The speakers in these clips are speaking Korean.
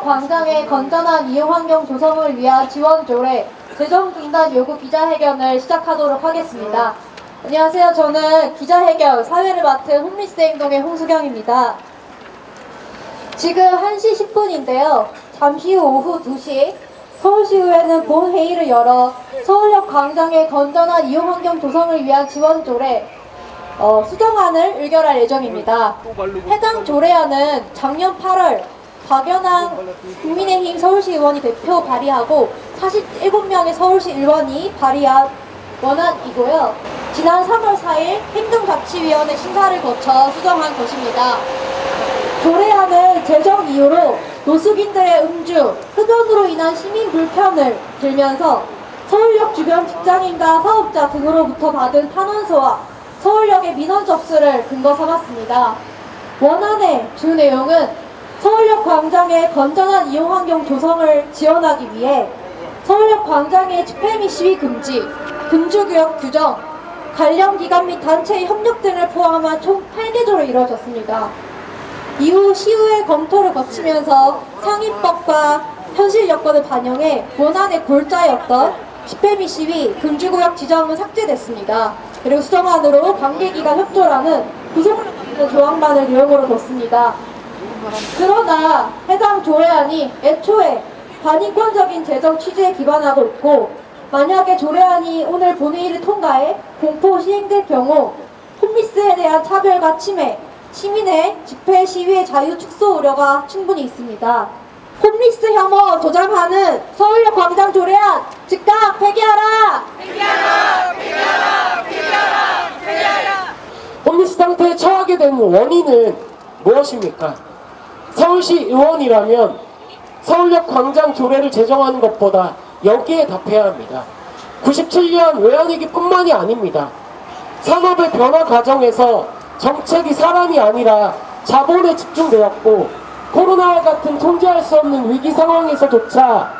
서울역 광장의 건전한 이용 환경 조성을 위한 지원 조례 재정 중단 요구 기자회견을 시작하도록 하겠습니다. 안녕하세요. 저는 기자회견 사회를 맡은 홈리스 행동의 홍수경입니다. 지금 1시 10분인데요. 잠시 후 오후 2시 서울시의회는 본회의를 열어 서울역 광장의 건전한 이용 환경 조성을 위한 지원 조례 어, 수정안을 의결할 예정입니다. 해당 조례안은 작년 8월 박연항 국민의힘 서울시 의원이 대표 발의하고 47명의 서울시 의원이 발의한 원안이고요. 지난 3월 4일 행정자치위원회 심사를 거쳐 수정한 것입니다. 조례안은 재정 이유로 노숙인들의 음주, 흡연으로 인한 시민 불편을 들면서 서울역 주변 직장인과 사업자 등으로부터 받은 탄원서와 서울역의 민원 접수를 근거 삼았습니다. 원안의 주 내용은 서울역 광장의 건전한 이용 환경 조성을 지원하기 위해 서울역 광장의 집회 및 시위 금지, 금주구역 규정, 관련 기관 및 단체의 협력 등을 포함한 총 8개조로 이루어졌습니다. 이후 시의회 검토를 거치면서 상위법과 현실 여건을 반영해 원안의 골자였던 집회 및 시위 금주구역 지정은 삭제됐습니다. 그리고 수정안으로 관계기관 협조라는 만드는 조항만을 내용으로 뒀습니다. 그러나 해당 조례안이 애초에 반인권적인 재정 취지에 기반하고 있고 만약에 조례안이 오늘 본회의를 통과해 공포 시행될 경우 홈리스에 대한 차별과 침해, 시민의 집회 시위의 자유 축소 우려가 충분히 있습니다. 홈리스 혐오 조장하는 서울역 광장 조례안 즉각 폐기하라! 홈리스 상태에 처하게 된 원인은 무엇입니까? 서울시 의원이라면 서울역 광장 조례를 제정하는 것보다 여기에 답해야 합니다. 97년 외환위기뿐만이 아닙니다. 산업의 변화 과정에서 정책이 사람이 아니라 자본에 집중되었고 코로나와 같은 통제할 수 없는 위기 상황에서조차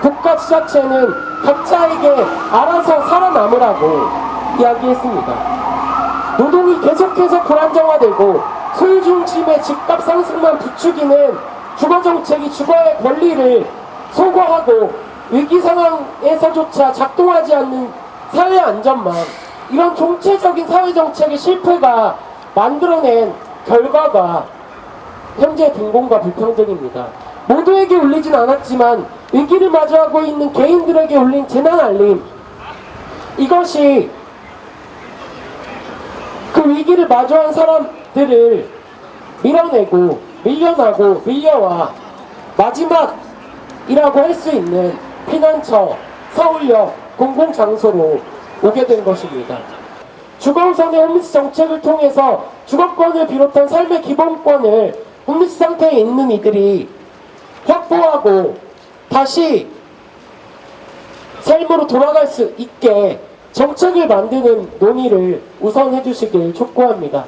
국가 지자체는 각자에게 알아서 살아남으라고 이야기했습니다. 노동이 계속해서 불안정화되고 소유 중심의 집값 상승만 부추기는 주거 정책이 주거의 권리를 소거하고 위기 상황에서조차 작동하지 않는 사회 안전망 이런 총체적인 사회 정책의 실패가 만들어낸 결과가 현재 빈곤과 불평등입니다. 모두에게 울리진 않았지만 위기를 마주하고 있는 개인들에게 울린 재난 알림 이것이 그 위기를 마주한 사람 들을 밀어내고 밀려나고 밀려와 마지막이라고 할 수 있는 피난처 서울역 공공장소로 오게 된 것입니다. 주거우선의 홈리스 정책을 통해서 주거권을 비롯한 삶의 기본권을 홈리스 상태에 있는 이들이 확보하고 다시 삶으로 돌아갈 수 있게 정책을 만드는 논의를 우선 해 주시길 촉구합니다.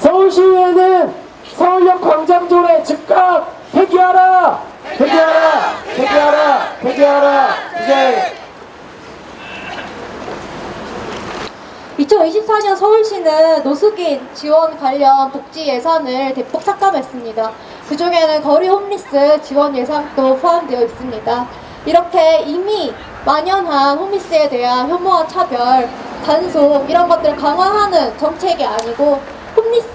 서울시의회는 서울역 광장조례 즉각 폐기하라! 폐기하라! 폐기하라! 폐기하라! 이제 2024년 서울시는 노숙인 지원 관련 복지 예산을 대폭 삭감했습니다. 그 중에는 거리 홈리스 지원 예산도 포함되어 있습니다. 이렇게 이미 만연한 홈리스에 대한 혐오와 차별, 단속 이런 것들을 강화하는 정책이 아니고 홈리스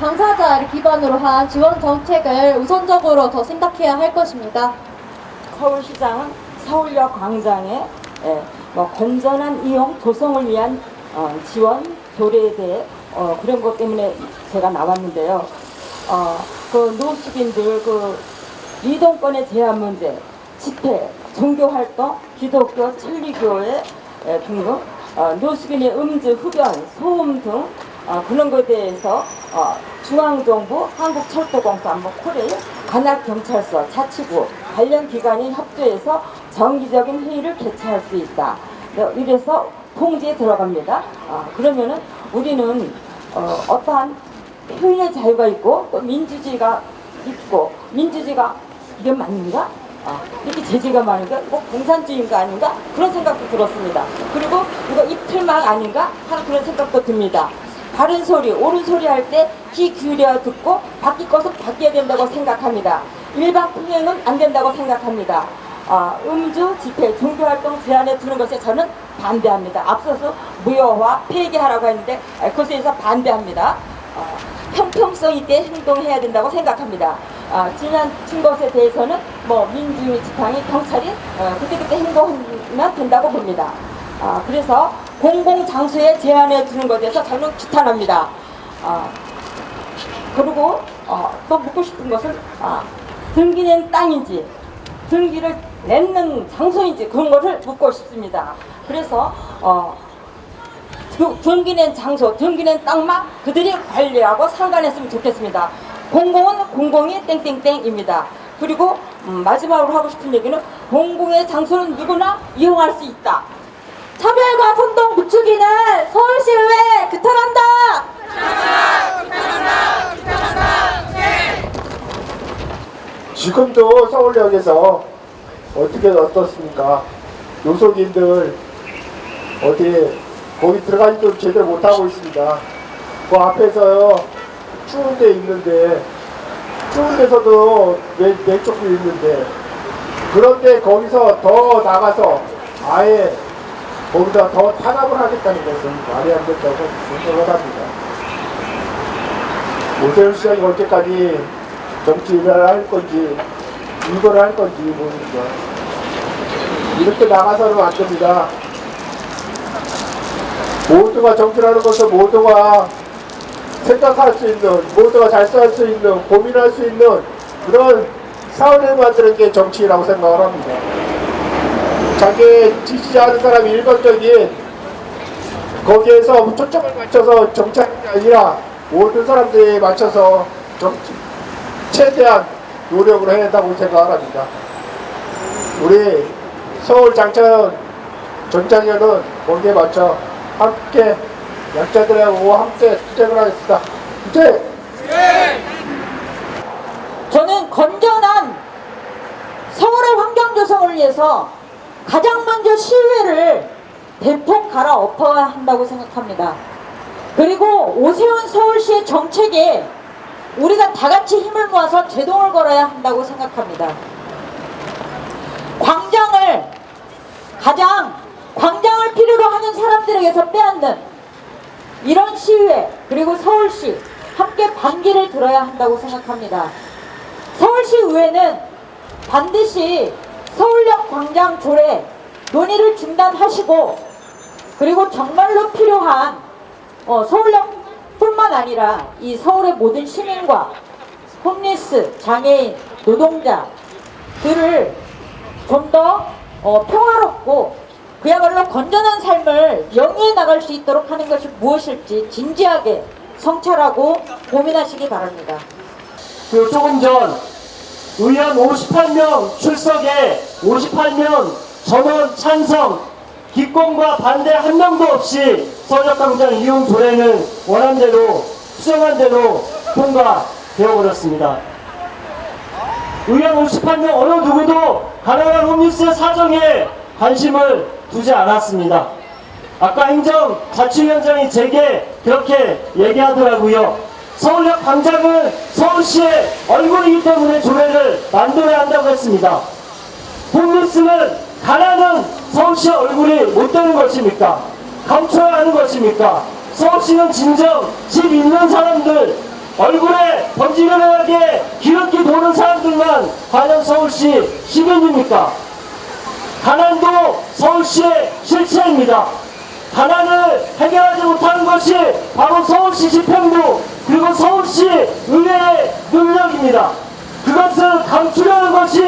당사자를 기반으로 한 지원 정책을 우선적으로 더 생각해야 할 것입니다. 서울시장은 서울역 광장에 예, 뭐 건전한 이용 조성을 위한 어, 지원 조례에 대해 어, 그런 것 때문에 제가 나왔는데요. 어, 그 노숙인들 그 이동권의 제한 문제, 집회, 종교 활동, 기독교, 천리교회 예, 등등 어, 노숙인의 음주, 흡연, 소음 등 어, 그런 것에 대해서 어, 중앙정부, 한국철도공사, 뭐 코레일, 관악경찰서, 자치구 관련 기관이 협조해서 정기적인 회의를 개최할 수 있다. 네, 이래서 통지에 들어갑니다. 아, 그러면은 우리는 어, 어떠한 표현의 자유가 있고 또 민주주의가 있고 민주주의가 이게 맞는가? 아, 이렇게 제재가 많은가? 뭐 공산주의인가 아닌가? 그런 생각도 들었습니다. 그리고 이거 입틀막 아닌가? 하는 그런 생각도 듭니다. 바른 소리, 옳은 소리 할 때 귀 기울여 듣고 바뀔 것은 바뀌어야 된다고 생각합니다. 일반 풍행은 안 된다고 생각합니다. 아, 음주, 집회, 종교활동 제한에 두는 것에 저는 반대합니다. 앞서서 무효화, 폐기하라고 했는데 아, 그것에 대해서 반대합니다. 어, 형평성 있게 행동해야 된다고 생각합니다. 아, 지나친 것에 대해서는 뭐 민주주의 지팡이 경찰이 어, 그때그때 행동하면 된다고 봅니다. 아, 그래서 공공 장소에 제한해 두는 것에 대해서 저는 규탄합니다. 아, 그리고 어, 또 묻고 싶은 것은 아, 등기낸 땅인지 등기를 냈는 장소인지 그런 것을 묻고 싶습니다. 그래서 어, 그 등기낸 장소, 등기낸 땅만 그들이 관리하고 상관했으면 좋겠습니다. 공공은 공공이 땡땡땡입니다. 그리고 음, 마지막으로 하고 싶은 얘기는 공공의 장소는 누구나 이용할 수 있다. 차별과 선동 부추기는 서울시의회 규탄한다. 지금도 서울역에서 어떻게 어떻습니까? 노숙인들 어디 거기 들어가지도 제대로 못하고 있습니다. 그 앞에서요 추운 데 있는데 추운 데서도 내, 내쫓고 있는데 그런데 거기서 더 나가서 아예 거기다 더 탄압을 하겠다는 것은 말이 안 된다고 생각을 합니다. 오세훈 시장이 언제까지 정치 일을 할 건지 이걸 할 건지 모르니까 이렇게 나가서는 안 됩니다. 모두가 정치라는 것은 모두가 생각할 수 있는 모두가 잘살수 있는 고민할 수 있는 그런 사회를 만드는 게 정치라고 생각을 합니다. 자기 지지하는 사람이 일반적인 거기에서 초점을 맞춰서 정치하는 게 아니라 모든 사람들이 맞춰서 정치 최대한 노력을 해야 한다고 생각을 합니다. 우리 서울 장천 전장현은 거기에 맞춰 함께 약자들하고 함께 투쟁을 하겠습니다. 투쟁! 저는 건전한 서울의 환경 조성을 위해서 가장 먼저 시의회를 대폭 갈아엎어야 한다고 생각합니다. 그리고 오세훈 서울시의 정책에 우리가 다 같이 힘을 모아서 제동을 걸어야 한다고 생각합니다. 광장을 가장 광장을 필요로 하는 사람들에게서 빼앗는 이런 시위회 그리고 서울시 함께 반기를 들어야 한다고 생각합니다. 서울시 의회는 반드시 서울역 광장 조례 논의를 중단하시고 그리고 정말로 필요한 어, 서울역뿐만 아니라 이 서울의 모든 시민과 홈리스, 장애인, 노동자들을 좀더 어, 평화롭고 그야말로 건전한 삶을 영위해 나갈 수 있도록 하는 것이 무엇일지 진지하게 성찰하고 고민하시기 바랍니다. 그 조금 전 의원 58명 출석에 58명 전원 찬성 기권과 반대 한 명도 없이 서울역광장 이용 조례는 원한 대로 수정한 대로 통과되어 버렸습니다. 의원 58명 어느 누구도 가난한 홈리스의 사정에 관심을 두지 않았습니다. 아까 행정자치위원장이 제게 그렇게 얘기하더라고요. 서울역 광장은 서울시의 얼굴이기 때문에 조례를 만들어야 한다고 했습니다. 홈리스는 가난은 서울시의 얼굴이 못 되는 것입니까? 감춰야 하는 것입니까? 서울시는 진정 집 있는 사람들 얼굴에 번지르르하게 기렇게 도는 사람들만 과연 서울시 시민입니까? 가난도 서울시의 실체입니다. 가난을 해결하지 못하는 것이 바로 서울시 그리고 서울시 의회의 능력입니다. 그것을 감추려는 것이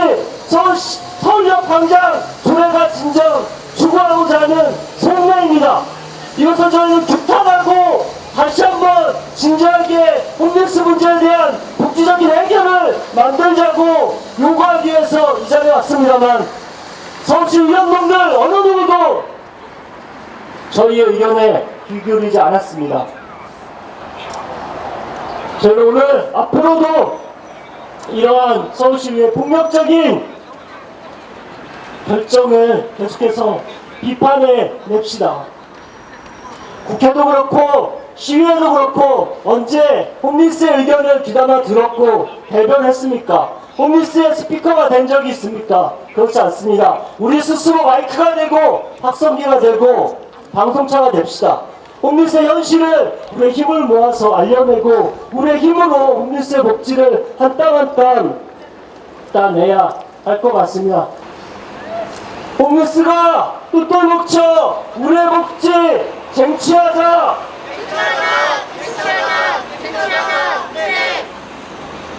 서울시, 서울역 광장 조례가 진정 추구하고자 하는 속내입니다. 이것을 저희는 규탄하고 다시 한번 진지하게 홈리스 문제에 대한 국지적인 해결을 만들자고 요구하기 위해서 이 자리에 왔습니다만 서울시 의원님들 어느 누구도 저희의 의견에 귀 기울이지 않았습니다. 저희는 오늘 앞으로도 이러한 서울시위의 폭력적인 결정을 계속해서 비판해 냅시다. 국회도 그렇고 시위회도 그렇고 언제 홈리스의 의견을 귀담아 들었고 대변했습니까? 홈리스의 스피커가 된 적이 있습니까? 그렇지 않습니다. 우리 스스로 마이크가 되고 확성기가 되고 방송차가 됩시다. 홈리스의 현실을 우리의 힘을 모아서 알려내고 우리의 힘으로 홈리스의 복지를 한 땀 한 땀 따내야 할 것 같습니다. 홈리스가 또 묻혀 우리의 복지 쟁취하자.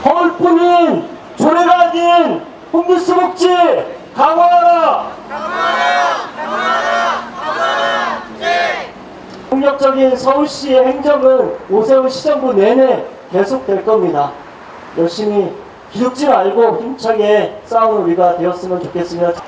허울뿐인 조례가 아닌 홈리스 복지 강화하라. 폭력적인 서울시의 행정은 오세훈 시정부 내내 계속될 겁니다. 열심히 기죽지 말고 힘차게 싸우는 우리가 되었으면 좋겠습니다.